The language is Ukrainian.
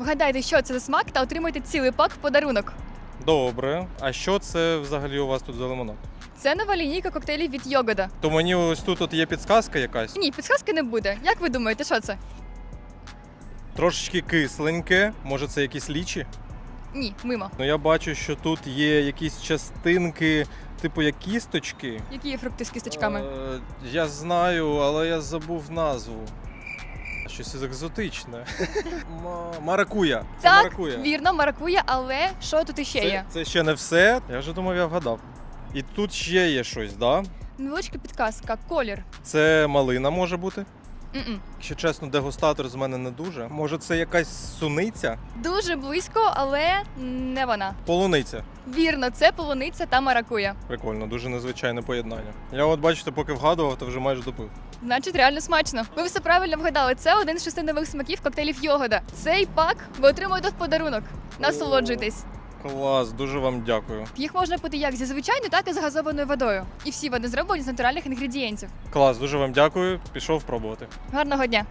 Вгадайте, що це за смак, та отримайте цілий пак в подарунок. Добре. А що це взагалі у вас тут за лимонад? Це нова лінійка коктейлів від Йогода. То мені ось тут от є підсказка якась. Ні, підсказки не буде. Як ви думаєте, що це? Трошечки кисленьке. Може, це якісь лічі? Ні, мимо. Ну я бачу, що тут є якісь частинки, типу як кісточки. Які є фрукти з кісточками? Е, я знаю, але я забув назву. Щось екзотичне. Ма- Маракуя. Це Так, маракуя. Вірно, маракуя, але що тут іще Це, є? це ще не все. Я вже думав, я вгадав. І тут ще є щось, да? Невеличка підказка, колір. Це малина може бути. М-м. Якщо чесно, дегустатор з мене не дуже. Може, це якась суниця? Дуже близько, але не вона. Полуниця. Вірно, це полуниця та маракуя. Прикольно, дуже незвичайне поєднання. Я от бачите, поки вгадував, то вже майже допив. Значить, реально смачно. Ви все правильно вгадали. Це один з шести нових смаків коктейлів Йогода. Цей пак ви отримуєте в подарунок. Насолоджуйтесь. Клас, дуже вам дякую. Їх можна пити як зі звичайною, так і з газованою водою. І всі вони зроблені з натуральних інгредієнтів. Клас, дуже вам дякую. Пішов пробувати. Гарного дня!